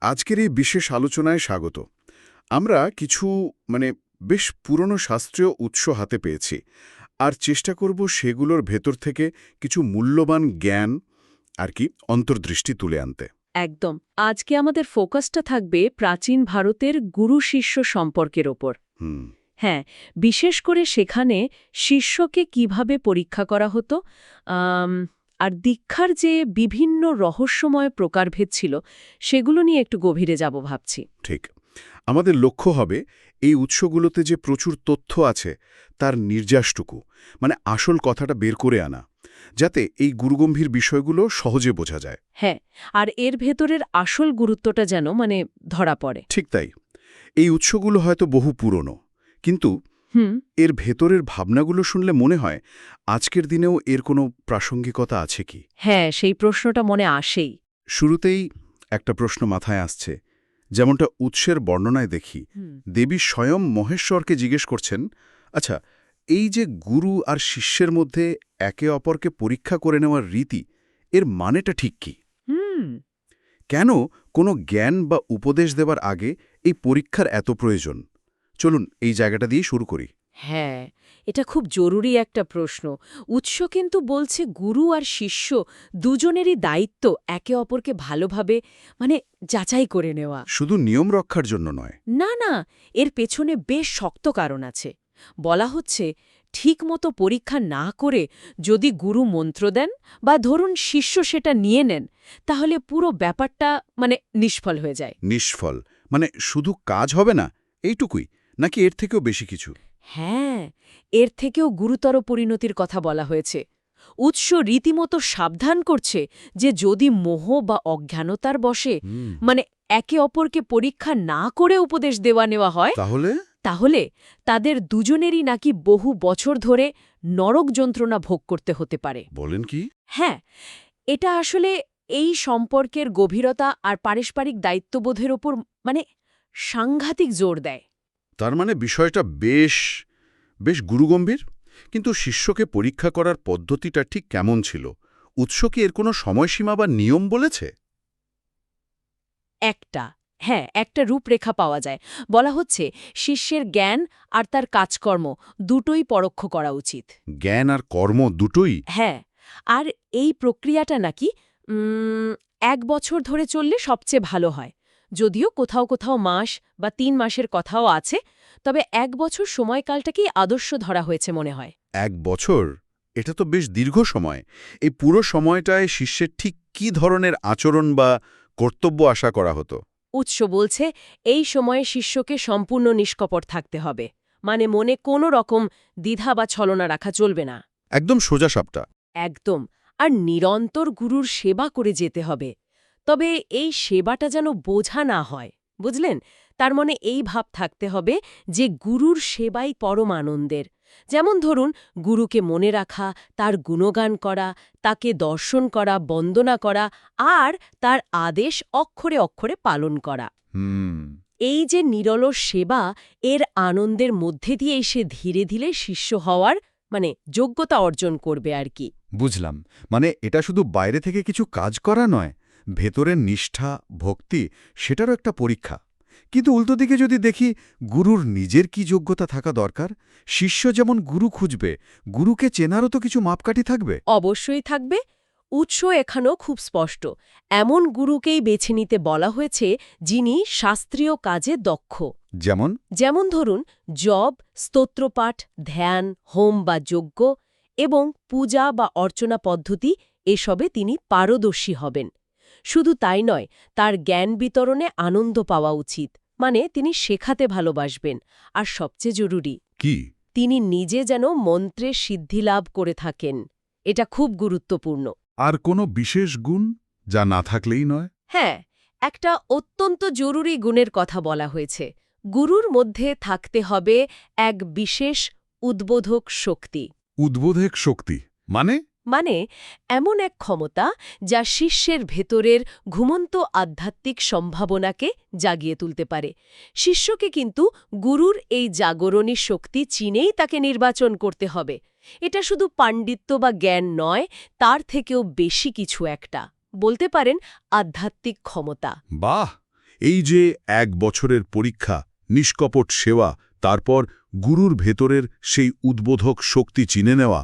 আজকের এই বিশেষ আলোচনায় স্বাগত। আমরা কিছু মানে বেশ পুরনো শাস্ত্রীয় উৎস হাতে পেয়েছি। আর চেষ্টা করব সেগুলোর ভেতর থেকে কিছু মূল্যবান জ্ঞান আর কি অন্তর্দৃষ্টি তুলে আনতে। একদম। আজকে আমাদের ফোকাসটা থাকবে প্রাচীন ভারতের গুরু শিষ্য সম্পর্কের ওপর। হুম। হ্যাঁ বিশেষ করে সেখানে শিষ্যকে কীভাবে পরীক্ষা করা হতো? আর দীক্ষার যে বিভিন্ন রহস্যময় প্রকারভেদ ছিল সেগুলো নিয়ে একটু গভীরে যাব ভাবছি। ঠিক। আমাদের লক্ষ্য হবে এই উৎসগুলোতে যে প্রচুর তথ্য আছে তার নির্যাসটুকু মানে আসল কথাটা বের করে আনা যাতে এই গুরুগম্ভীর বিষয়গুলো সহজে বোঝা যায়। হ্যাঁ আর এর ভেতরের আসল গুরুত্বটা যেন মানে ধরা পড়ে। ঠিক তাই। এই উৎসগুলো হয়তো বহু পুরনো কিন্তু এর ভেতরের ভাবনাগুলো শুনলে মনে হয় আজকের দিনেও এর কোনো প্রাসঙ্গিকতা আছে কি? হ্যাঁ সেই প্রশ্নটা মনে আসেই। শুরুতেই একটা প্রশ্ন মাথায় আসছে। যেমনটা উৎসের বর্ণনায় দেখি। দেবী স্বয়ং মহেশ্বরকে জিজ্ঞেস করছেন আচ্ছা এই যে গুরু আর শিষ্যের মধ্যে একে অপরকে পরীক্ষা করে নেওয়ার রীতি এর মানেটা ঠিক কি? হুম। কেন কোনো জ্ঞান বা উপদেশ দেবার আগে এই পরীক্ষার এত প্রয়োজন? চলুন এই জায়গাটা দিয়ে শুরু করি। হ্যাঁ এটা খুব জরুরি একটা প্রশ্ন। উৎস কিন্তু বলছে গুরু আর শিষ্য দুজনেরই দায়িত্ব একে অপরকে ভালোভাবে মানে যাচাই করে নেওয়া। শুধু নিয়ম রক্ষার জন্য নয়। না না এর পেছনে বেশ শক্ত কারণ আছে। বলা হচ্ছে ঠিকমতো পরীক্ষা না করে যদি গুরু মন্ত্র দেন বা ধরুন শিষ্য সেটা নিয়ে নেন তাহলে পুরো ব্যাপারটা মানে নিষ্ফল হয়ে যায়। নিষ্ফল মানে শুধু কাজ হবে না এইটুকুই। নাকি এর থেকেও বেশি কিছু? হ্যাঁ এর থেকেও গুরুতর পরিণতির কথা বলা হয়েছে। উৎস রীতিমতো সাবধান করছে যে যদি মোহ বা অজ্ঞানতার বসে মানে একে অপরকে পরীক্ষা না করে উপদেশ দেওয়া নেওয়া হয় তাহলে? তাহলে তাদের দুজনেরই নাকি বহু বছর ধরে নরক যন্ত্রণা ভোগ করতে হতে পারে। বলেন কি? হ্যাঁ এটা আসলে এই সম্পর্কের গভীরতা আর পারস্পরিক দায়িত্ববোধের ওপর মানে সাংঘাতিক জোর দেয়। তার মানে বিষয়টা বেশ বেশ গুরুগম্ভীর। কিন্তু শিষ্যকে পরীক্ষা করার পদ্ধতিটা ঠিক কেমন ছিল? উৎস কি এর কোনো সময়সীমা বা নিয়ম বলেছে? একটা হ্যাঁ একটা রূপরেখা পাওয়া যায়। বলা হচ্ছে শিষ্যের জ্ঞান আর তার কাজকর্ম দুটোই পরোক্ষ করা উচিত। জ্ঞান আর কর্ম দুটোই? হ্যাঁ আর এই প্রক্রিয়াটা নাকি এক বছর ধরে চললে সবচেয়ে ভালো হয়। যদিও কোথাও কোথাও মাস বা তিন মাসের কথাও আছে তবে এক বছর সময়কালটাকেই আদর্শ ধরা হয়েছে মনে হয়। এক বছর? এটা তো বেশ দীর্ঘ সময়। এই পুরো সময়টায় শিষ্যের ঠিক কি ধরনের আচরণ বা কর্তব্য আশা করা হতো? উৎস বলছে এই সময়ে শিষ্যকে সম্পূর্ণ নিষ্কপট থাকতে হবে। মানে মনে কোনো রকম দ্বিধা বা ছলনা রাখা চলবে না। একদম সোজা সাপটা। একদম। আর নিরন্তর গুরুর সেবা করে যেতে হবে। তবে এই সেবাটা যেন বোঝা না হয় বুঝলেন? তার মনে এই ভাব থাকতে হবে যে গুরুর সেবাই পরম আনন্দের। যেমন ধরুন গুরুকে মনে রাখা তার গুণগান করা তাকে দর্শন করা বন্দনা করা আর তার আদেশ অক্ষরে অক্ষরে পালন করা। এই যে নিরলস সেবা এর আনন্দের মধ্যে দিয়েই সে ধীরে ধীরে শিষ্য হওয়ার মানে যোগ্যতা অর্জন করবে আর কি। বুঝলাম। মানে এটা শুধু বাইরে থেকে কিছু কাজ করা নয় ভেতরের নিষ্ঠা ভক্তি সেটারও একটা পরীক্ষা। কিন্তু উল্টো দিকে যদি দেখি গুরুর নিজের কি যোগ্যতা থাকা দরকার? শিষ্য যেমন গুরু খুঁজবে গুরুকে চেনারও তো কিছু মাপকাঠি থাকবে? অবশ্যই থাকবে। উৎস এখানেও খুব স্পষ্ট। এমন গুরুকেই বেছে নিতে বলা হয়েছে যিনি শাস্ত্রীয় কাজে দক্ষ। যেমন? যেমন ধরুন জব স্তোত্রপাঠ ধ্যান হোম বা যজ্ঞ এবং পূজা বা অর্চনা পদ্ধতি এসবে তিনি পারদর্শী হবেন। শুধু তাই নয় তার জ্ঞান বিতরণে আনন্দ পাওয়া উচিত। মানে তিনি শেখাতে ভালোবাসবেন আর সবচেয়ে জরুরি কি? তিনি নিজে যেন মন্ত্রে সিদ্ধিলাভ করে থাকেন। এটা খুব গুরুত্বপূর্ণ। আর কোনো বিশেষ গুণ যা না থাকলেই নয়? হ্যাঁ একটা অত্যন্ত জরুরি গুণের কথা বলা হয়েছে। গুরুর মধ্যে থাকতে হবে এক বিশেষ উদ্বোধক শক্তি। উদ্বোধক শক্তি মানে? মানে এমন এক ক্ষমতা যা শিষ্যের ভেতরের ঘুমন্ত আধ্যাত্মিক সম্ভাবনাকে জাগিয়ে তুলতে পারে। শিষ্যকে কিন্তু গুরুর এই জাগরণী শক্তি চিনেই তাকে নির্বাচন করতে হবে। এটা শুধু পাণ্ডিত্য বা জ্ঞান নয়, তার থেকেও বেশি কিছু একটা। বলতে পারেন আধ্যাত্মিক ক্ষমতা। বাহ! এই যে এক বছরের পরীক্ষা, নিষ্কপট সেবা, তারপর গুরুর ভেতরের সেই উদ্বোধক শক্তি চিনে নেওয়া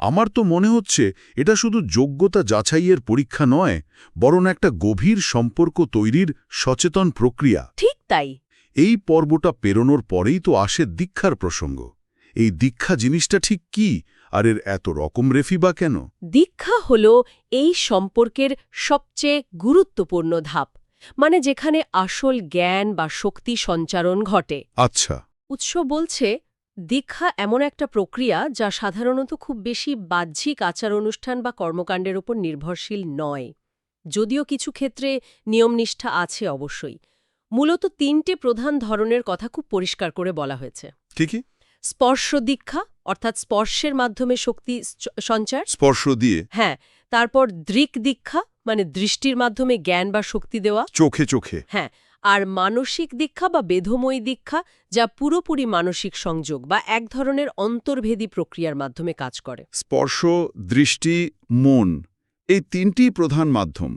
আমার তো মনে হচ্ছে এটা শুধু যোগ্যতা যাচাইয়ের পরীক্ষা নয় বরং একটা গভীর সম্পর্ক তৈরির সচেতন প্রক্রিয়া। ঠিক তাই। এই পর্বটা পেরোনোর পরেই তো আসে দীক্ষার প্রসঙ্গ। এই দীক্ষা জিনিসটা ঠিক কি আর এর এত রকম রেফি বা কেন? দীক্ষা হল এই সম্পর্কের সবচেয়ে গুরুত্বপূর্ণ ধাপ মানে যেখানে আসল জ্ঞান বা শক্তি সঞ্চারণ ঘটে। আচ্ছা। উৎস বলছে দীক্ষা এমন একটা প্রক্রিয়া যা সাধারণত খুব বেশি বাহ্যিক আচার অনুষ্ঠান বা কর্মকাণ্ডের উপর নির্ভরশীল নয়। যদিও কিছু ক্ষেত্রে নিয়মনিষ্ঠা আছে অবশ্যই। মূলত তিনটে প্রধান ধরনের কথা খুব পরিষ্কার করে বলা হয়েছে। ঠিকই স্পর্শ দীক্ষা অর্থাৎ স্পর্শের মাধ্যমে শক্তি সঞ্চার। স্পর্শ দিয়ে? হ্যাঁ তারপর দৃক দীক্ষা মানে দৃষ্টির মাধ্যমে জ্ঞান বা শক্তি দেওয়া। চোখে চোখে? হ্যাঁ আর মানসিক দীক্ষা বা বেধময়ী দীক্ষা যা পুরোপুরি মানসিক সংযোগ বা এক ধরনের অন্তর্ভেদী প্রক্রিয়ার মাধ্যমে কাজ করে। স্পর্শ দৃষ্টি মন এই তিনটি প্রধান মাধ্যম।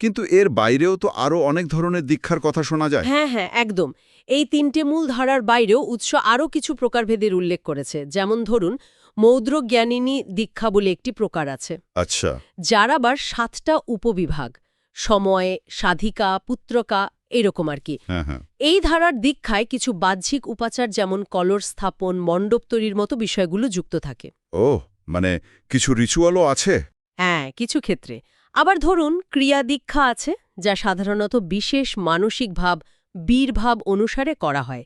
কিন্তু এর বাইরেও তো আরও অনেক ধরনের দীক্ষার কথা শোনা যায়। হ্যাঁ হ্যাঁ একদম। এই তিনটে মূল ধারার বাইরেও উৎস আরও কিছু প্রকারভেদের উল্লেখ করেছে। যেমন ধরুন মৌদ্রজ্ঞানিনী দীক্ষা বলে একটি প্রকার আছে। আচ্ছা। যার আবার সাতটা উপবিভাগ সময় সাধিকা পুত্রকা এরকম আর কি। হ্যাঁ হ্যাঁ। এই ধারার দীক্ষায় কিছু বাহ্যিক উপাচার যেমন কলর স্থাপন মণ্ডপ তৈরির মতো বিষয়গুলো যুক্ত থাকে। ও মানে কিছু রিচুয়ালও আছে? হ্যাঁ কিছু ক্ষেত্রে। আবার ধরুন ক্রিয়া দীক্ষা আছে যা সাধারণত বিশেষ মানসিক ভাব বীরভাব অনুসারে করা হয়।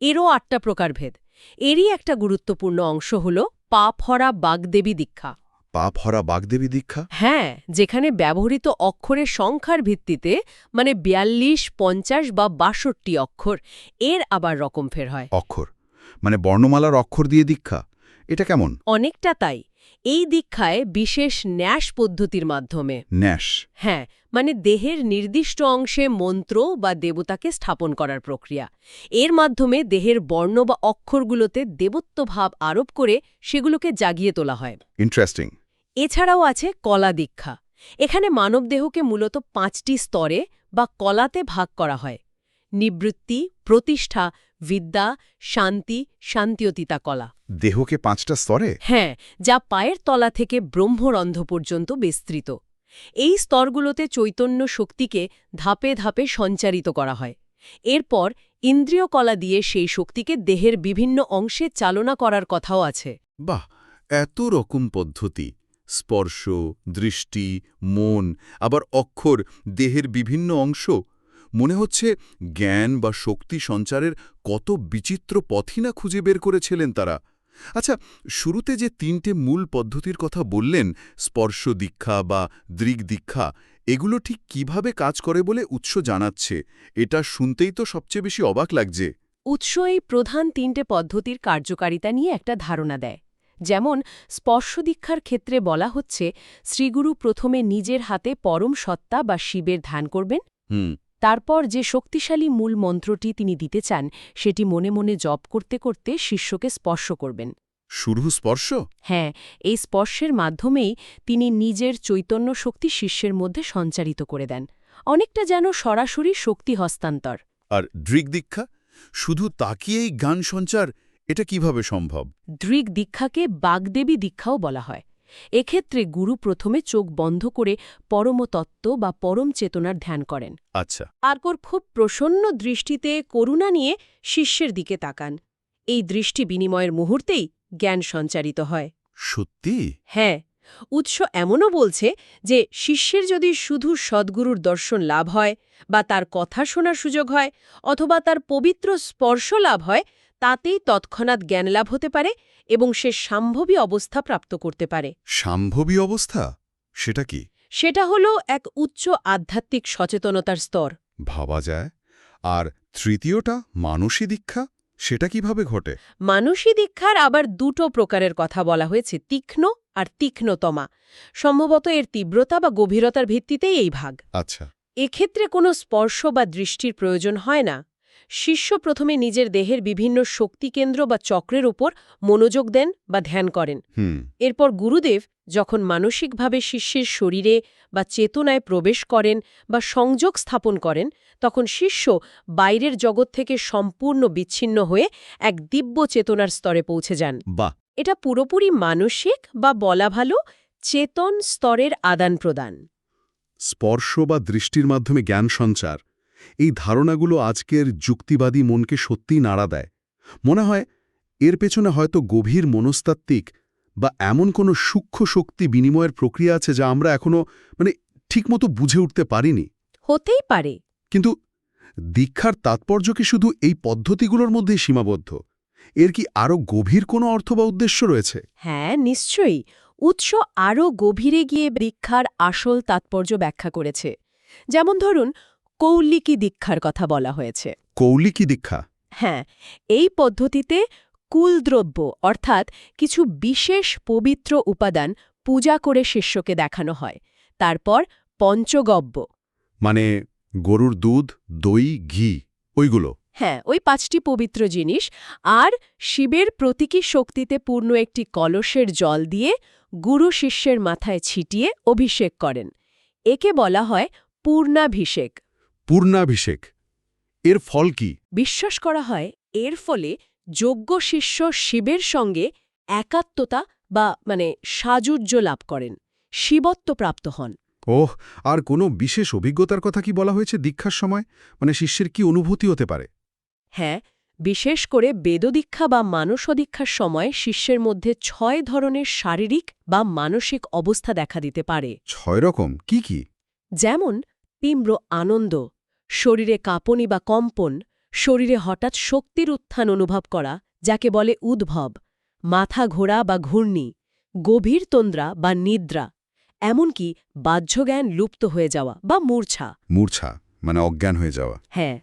এরও আটটা প্রকারভেদ। এরই একটা গুরুত্বপূর্ণ অংশ হল পাপহরা বাগদেবী দীক্ষা। পা ভরা বাগদেবী দীক্ষা? হ্যাঁ যেখানে ব্যবহৃত অক্ষরের সংখ্যার ভিত্তিতে মানে বিয়াল্লিশ পঞ্চাশ বা বাষট্টি অক্ষর এর আবার রকম ফের হয়। অক্ষর? মানে বর্ণমালার অক্ষর দিয়ে দীক্ষা? এটা কেমন? অনেকটা তাই। এই দীক্ষায় বিশেষ ন্যাস পদ্ধতির মাধ্যমে। ন্যাস? হ্যাঁ মানে দেহের নির্দিষ্ট অংশে মন্ত্র বা দেবতাকে স্থাপন করার প্রক্রিয়া। এর মাধ্যমে দেহের বর্ণ বা অক্ষরগুলোতে দেবত্ব ভাব আরোপ করে সেগুলোকে জাগিয়ে তোলা হয়। ইন্টারেস্টিং এছাড়াও আছে কলা দীক্ষা। এখানে মানবদেহকে মূলত পাঁচটি স্তরে বা কলাতে ভাগ করা হয়। নিবৃত্তি প্রতিষ্ঠা বিদ্যা শান্তি শান্তিয়তিতা কলা। দেহকে পাঁচটা স্তরে? হ্যাঁ যা পায়ের তলা থেকে ব্রহ্মরন্ধ পর্যন্ত বিস্তৃত। এই স্তরগুলোতে চৈতন্য শক্তিকে ধাপে ধাপে সঞ্চারিত করা হয়। এরপর ইন্দ্রিয় কলা দিয়ে সেই শক্তিকে দেহের বিভিন্ন অংশে চালনা করার কথাও আছে। বাহ এত রকম পদ্ধতি। স্পর্শ, দৃষ্টি, মন, আবার অক্ষর, দেহের বিভিন্ন অংশ। মনে হচ্ছে জ্ঞান বা শক্তি সঞ্চারের কত বিচিত্র পথই না খুঁজে বের করেছিলেন তারা। আচ্ছা শুরুতে যে তিনটে মূল পদ্ধতির কথা বললেন, স্পর্শ দীক্ষা বা দৃগ দীক্ষা, এগুলো ঠিক কীভাবে কাজ করে বলে উৎস জানাচ্ছে? এটা শুনতেই তো সবচেয়ে বেশি অবাক লাগছে। উৎস এই প্রধান তিনটে পদ্ধতির কার্যকারিতা নিয়ে একটা ধারণা দেয়। যেমন স্পর্শ দীক্ষার ক্ষেত্রে বলা হচ্ছে শ্রীগুরু প্রথমে নিজের হাতে পরম সত্তা বা শিবের ধ্যান করবেন। হুম। তারপর যে শক্তিশালী মূল মন্ত্রটি তিনি দিতে চান সেটি মনে মনে জপ করতে করতে শিষ্যকে স্পর্শ করবেন। শুরু স্পর্শ? হ্যাঁ এই স্পর্শের মাধ্যমেই তিনি নিজের চৈতন্য শক্তি শিষ্যের মধ্যে সঞ্চারিত করে দেন। অনেকটা যেন সরাসরি শক্তি হস্তান্তর। আর দৃগ দীক্ষা? শুধু তাকিয়েই জ্ঞান সঞ্চার এটা কীভাবে সম্ভব? দৃগ দীক্ষাকে বাগদেবী দীক্ষাও বলা হয়। এক্ষেত্রে গুরু প্রথমে চোখ বন্ধ করে পরমতত্ত্ব বা পরম চেতনার ধ্যান করেন। আচ্ছা। তারপর খুব প্রসন্ন দৃষ্টিতে করুণা নিয়ে শিষ্যের দিকে তাকান। এই দৃষ্টি বিনিময়ের মুহূর্তেই জ্ঞান সঞ্চারিত হয়। সত্যি? হ্যাঁ। উৎস এমনও বলছে যে শিষ্যের যদি শুধু সদ্গুরুর দর্শন লাভ হয় বা তার কথা শোনার সুযোগ হয় অথবা তার পবিত্র স্পর্শ লাভ হয় তাতেই তৎক্ষণাৎ জ্ঞান লাভ হতে পারে এবং সে সাম্ভবী অবস্থা প্রাপ্ত করতে পারে। সাম্ভবী অবস্থা? সেটা কি? সেটা হল এক উচ্চ আধ্যাত্মিক সচেতনতার স্তর। ভাবা যায়। আর তৃতীয়টা মানসী দীক্ষা? সেটা কীভাবে ঘটে? মানসী দীক্ষার আবার দুটো প্রকারের কথা বলা হয়েছে তীক্ষ্ণ আর তীক্ষ্ণতমা। সম্ভবত এর তীব্রতা বা গভীরতার ভিত্তিতেই এই ভাগ। আচ্ছা। এক্ষেত্রে কোনো স্পর্শ বা দৃষ্টির প্রয়োজন হয় না। শিষ্য প্রথমে নিজের দেহের বিভিন্ন শক্তিকেন্দ্র বা চক্রের ওপর মনোযোগ দেন বা ধ্যান করেন। এরপর গুরুদেব যখন মানসিকভাবে শিষ্যের শরীরে বা চেতনায় প্রবেশ করেন বা সংযোগ স্থাপন করেন তখন শিষ্য বাইরের জগৎ থেকে সম্পূর্ণ বিচ্ছিন্ন হয়ে এক দিব্য চেতনার স্তরে পৌঁছে যান। বাহ! এটা পুরোপুরি মানসিক বা বলা ভালো চেতন স্তরের আদান প্রদান। স্পর্শ বা দৃষ্টির মাধ্যমে জ্ঞান সঞ্চার। এই ধারণাগুলো আজকের যুক্তিবাদী মনকে সত্যিই নাড়া দেয়। মনে হয় এর পেছনে হয়তো গভীর মনস্তাত্ত্বিক বা এমন কোনো সূক্ষ্ম শক্তি বিনিময়ের প্রক্রিয়া আছে যা আমরা এখনও মানে ঠিকমতো বুঝে উঠতে পারিনি। হতেই পারে। কিন্তু দীক্ষার তাৎপর্য কি শুধু এই পদ্ধতিগুলোর মধ্যেই সীমাবদ্ধ? এর কি আরও গভীর কোনো অর্থ বা উদ্দেশ্য রয়েছে? হ্যাঁ নিশ্চয়ই। উৎস আরও গভীরে গিয়ে দীক্ষার আসল তাৎপর্য ব্যাখ্যা করেছে। যেমন ধরুন কৌলিকি দীক্ষার কথা বলা হয়েছে। কৌলিকি দীক্ষা? হ্যাঁ এই পদ্ধতিতে কুলদ্রব্য অর্থাৎ কিছু বিশেষ পবিত্র উপাদান পূজা করে শিষ্যকে দেখানো হয়। তারপর পঞ্চগব্য। মানে গরুর দুধ দই ঘি ওইগুলো? হ্যাঁ ওই পাঁচটি পবিত্র জিনিস। আর শিবের প্রতীকী শক্তিতে পূর্ণ একটি কলসের জল দিয়ে গুরু শিষ্যের মাথায় ছিটিয়ে অভিষেক করেন। একে বলা হয় পূর্ণাভিষেক। পূর্ণাভিষেক। এর ফল কি? বিশ্বাস করা হয় এর ফলে যোগ্য শিষ্য শিবের সঙ্গে একাত্মতা বা মানে সাজুর্য লাভ করেন শিবত্ব প্রাপ্ত হন। ওহ আর কোনো বিশেষ অভিজ্ঞতার কথা কি বলা হয়েছে দীক্ষার সময়? মানে শিষ্যের কি অনুভূতি হতে পারে? হ্যাঁ বিশেষ করে বেদদীক্ষা বা মানসদীক্ষার সময় শিষ্যের মধ্যে ছয় ধরনের শারীরিক বা মানসিক অবস্থা দেখা দিতে পারে। ছয় রকম কি কি? যেমন তীব্র আনন্দ শরীরে কাঁপনি বা কম্পন শরীরে হঠাৎ শক্তির উত্থান অনুভব করা যাকে বলে উদ্ভব মাথা ঘোরা বা ঘূর্ণি গভীর তন্দ্রা বা নিদ্রা এমনকি বাহ্যজ্ঞান লুপ্ত হয়ে যাওয়া বা মূর্ছা। মূর্ছা মানে অজ্ঞান হয়ে যাওয়া। হ্যাঁ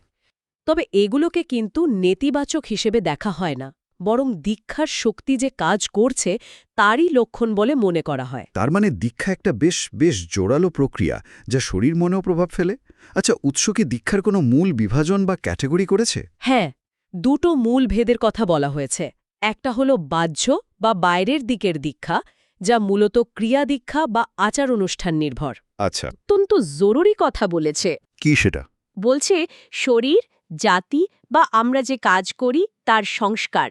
তবে এগুলোকে কিন্তু নেতিবাচক হিসেবে দেখা হয় না। বরং দীক্ষার শক্তি যে কাজ করছে তারই লক্ষণ বলে মনে করা হয়। তার মানে দীক্ষা একটা বেশ বেশ জোরালো প্রক্রিয়া যা শরীর মনেও প্রভাব ফেলে? আচ্ছা উৎস কি দীক্ষার কোনো মূল বিভাজন বা ক্যাটেগরি করেছে? হ্যাঁ দুটো মূল ভেদের কথা বলা হয়েছে। একটা হলো বাহ্য বা বাইরের দিকের দীক্ষা যা মূলত ক্রিয়া দীক্ষা বা আচার অনুষ্ঠান নির্ভর। আচ্ছা। অত্যন্ত জরুরি কথা বলেছে। কি সেটা? বলছে শরীর জাতি বা আমরা যে কাজ করি তার সংস্কার।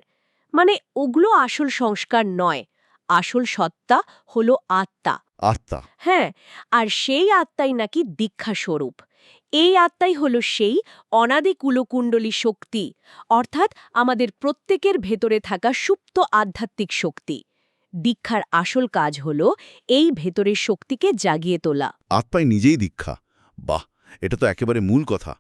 মানে ওগুলো আসল সংস্কার নয়। আসল সত্তা হলো আত্মা। আত্মা। হ্যাঁ আর সেই আত্মাই নাকি দীক্ষা স্বরূপ এই আত্মাই হল সেই অনাদি কুলকুণ্ডলী শক্তি অর্থাৎ আমাদের প্রত্যেকের ভেতরে থাকা সুপ্ত আধ্যাত্মিক শক্তি। দীক্ষার আসল কাজ হল এই ভেতরের শক্তিকে জাগিয়ে তোলা। আত্মায় নিজেই দীক্ষা। বাহ এটা তো একেবারে মূল কথা।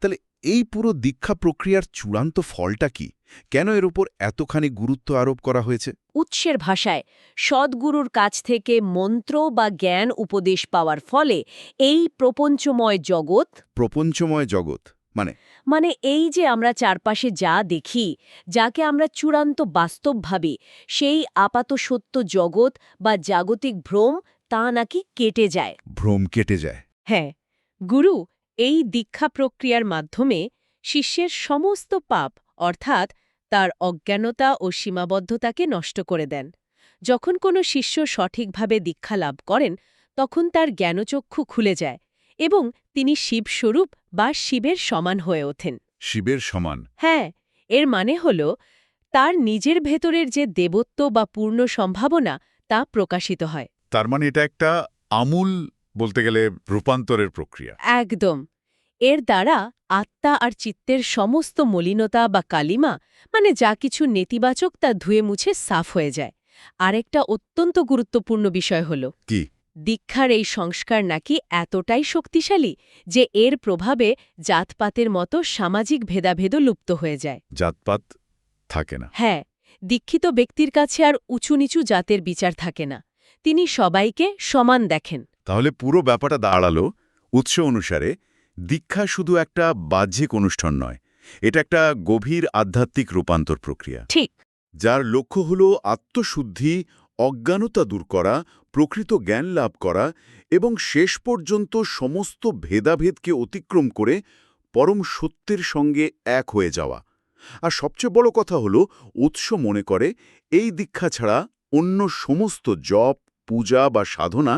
তাহলে এই পুরো দীক্ষা প্রক্রিয়ার চূড়ান্ত ফলটা কি? কেন এর উপর এতখানি গুরুত্ব আরোপ করা হয়েছে? উৎসের ভাষায় সদ্গুরুর কাছ থেকে মন্ত্র বা জ্ঞান উপদেশ পাওয়ার ফলে এই প্রপঞ্চময় জগৎ প্রপঞ্চময় জগৎ মানে? মানে এই যে আমরা চারপাশে যা দেখি যাকে আমরা চূড়ান্ত বাস্তব ভাবি সেই আপাত সত্য জগৎ বা জাগতিক ভ্রম তা নাকি কেটে যায়। ভ্রম কেটে যায়। হ্যাঁ গুরু এই দীক্ষা প্রক্রিয়ার মাধ্যমে শিষ্যের সমস্ত পাপ অর্থাৎ তার অজ্ঞানতা ও সীমাবদ্ধতাকে নষ্ট করে দেন। যখন কোনো শিষ্য সঠিকভাবে দীক্ষা লাভ করেন তখন তার জ্ঞানচক্ষু খুলে যায় এবং তিনি শিবস্বরূপ বা শিবের সমান হয়ে ওঠেন। শিবের সমান? হ্যাঁ এর মানে হল তার নিজের ভেতরের যে দেবত্ব বা পূর্ণ সম্ভাবনা তা প্রকাশিত হয়। তার মানে এটা একটা আমূল বলতে গেলে রূপান্তরের প্রক্রিয়া। একদম। এর দ্বারা আত্মা আর চিত্তের সমস্ত মলিনতা বা কালিমা মানে যা কিছু নেতিবাচক তা ধুয়ে মুছে সাফ হয়ে যায়। আরেকটা অত্যন্ত গুরুত্বপূর্ণ বিষয় হল কি? দীক্ষার এই সংস্কার নাকি এতটাই শক্তিশালী যে এর প্রভাবে জাতপাতের মতো সামাজিক ভেদাভেদও লুপ্ত হয়ে যায়। জাতপাত থাকে না। হ্যাঁ দীক্ষিত ব্যক্তির কাছে আর উঁচু নিচু জাতের বিচার থাকে না। তিনি সবাইকে সমান দেখেন। তাহলে পুরো ব্যাপারটা দাঁড়াল উৎস অনুসারে দীক্ষা শুধু একটা বাহ্যিক অনুষ্ঠান নয় এটা একটা গভীর আধ্যাত্মিক রূপান্তর প্রক্রিয়া। ঠিক। যার লক্ষ্য হল আত্মশুদ্ধি অজ্ঞানতা দূর করা প্রকৃত জ্ঞান লাভ করা এবং শেষ পর্যন্ত সমস্ত ভেদাভেদকে অতিক্রম করে পরম সত্যের সঙ্গে এক হয়ে যাওয়া। আর সবচেয়ে বড় কথা হল উৎস মনে করে এই দীক্ষা ছাড়া অন্য সমস্ত জপ পূজা বা সাধনা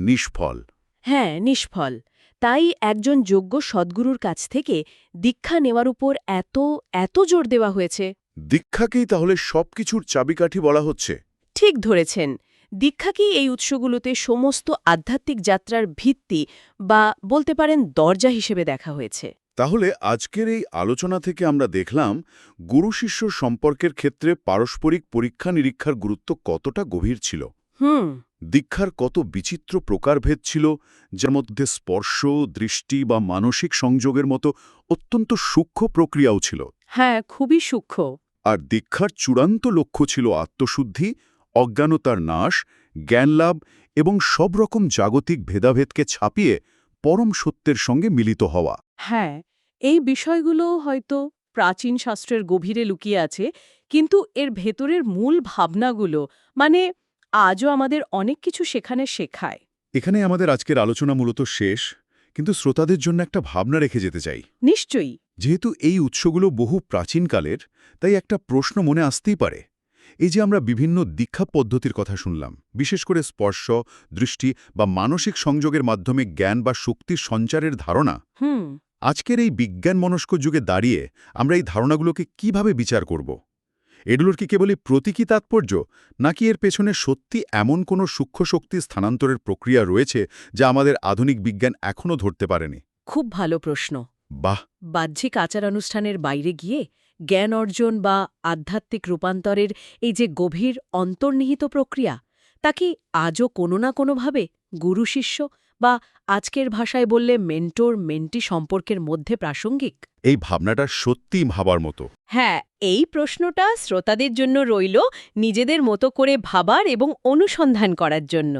নিষ্ফল। হ্যাঁ নিষ্ফল। তাই একজন যোগ্য সদ্গুরুর কাছ থেকে দীক্ষা নেওয়ার উপর এত এত জোর দেওয়া হয়েছে। দীক্ষাকেই তাহলে সবকিছুর চাবিকাঠি বলা হচ্ছে। ঠিক ধরেছেন। দীক্ষাকেই এই উৎসগুলোতে সমস্ত আধ্যাত্মিক যাত্রার ভিত্তি বা বলতে পারেন দরজা হিসেবে দেখা হয়েছে। তাহলে আজকের এই আলোচনা থেকে আমরা দেখলাম গুরু শিষ্য সম্পর্কের ক্ষেত্রে পারস্পরিক পরীক্ষা নিরীক্ষার গুরুত্ব কতটা গভীর ছিল। হুম। দীক্ষার কত বিচিত্র প্রকারভেদ ছিল যার মধ্যে স্পর্শ দৃষ্টি বা মানসিক সংযোগের মতো অত্যন্ত সূক্ষ্ম প্রক্রিয়াও ছিল। হ্যাঁ খুবই সূক্ষ্ম। আর দীক্ষার চূড়ান্ত লক্ষ্য ছিল আত্মশুদ্ধি অজ্ঞানতার নাশ জ্ঞানলাভ এবং সব রকম জাগতিক ভেদাভেদকে ছাপিয়ে পরম সত্যের সঙ্গে মিলিত হওয়া। হ্যাঁ এই বিষয়গুলো হয়তো প্রাচীন শাস্ত্রের গভীরে লুকিয়ে আছে কিন্তু এর ভেতরের মূল ভাবনাগুলো মানে আজও আমাদের অনেক কিছু সেখানে শেখায়। এখানে আমাদের আজকের আলোচনা মূলত শেষ কিন্তু শ্রোতাদের জন্য একটা ভাবনা রেখে যেতে চাই। নিশ্চয়ই। যেহেতু এই উৎসগুলো বহু প্রাচীনকালের তাই একটা প্রশ্ন মনে আসতেই পারে। এই যে আমরা বিভিন্ন দীক্ষা পদ্ধতির কথা শুনলাম বিশেষ করে স্পর্শ দৃষ্টি বা মানসিক সংযোগের মাধ্যমে জ্ঞান বা শক্তির সঞ্চারের ধারণা হুম। আজকের এই বিজ্ঞান মনস্ক যুগে দাঁড়িয়ে আমরা এই ধারণাগুলোকে কীভাবে বিচার করব? এগুলোর কি কেবলই প্রতীকী তাৎপর্য নাকি এর পেছনে সত্যি এমন কোনো সূক্ষ্ম শক্তি স্থানান্তরের প্রক্রিয়া রয়েছে যা আমাদের আধুনিক বিজ্ঞান এখনও ধরতে পারেনি? খুব ভালো প্রশ্ন। বাহ! বাহ্যিক আচার অনুষ্ঠানের বাইরে গিয়ে জ্ঞান অর্জন বা আধ্যাত্মিক রূপান্তরের এই যে গভীর অন্তর্নিহিত প্রক্রিয়া তা কি আজও কোনো না কোনোভাবে গুরু শিষ্য বা আজকের ভাষায় বললে মেন্টোর মেন্টি সম্পর্কের মধ্যে প্রাসঙ্গিক? এই ভাবনাটা সত্যিই ভাবার মতো। হ্যাঁ এই প্রশ্নটা শ্রোতাদের জন্য রইল নিজেদের মতো করে ভাবার এবং অনুসন্ধান করার জন্য।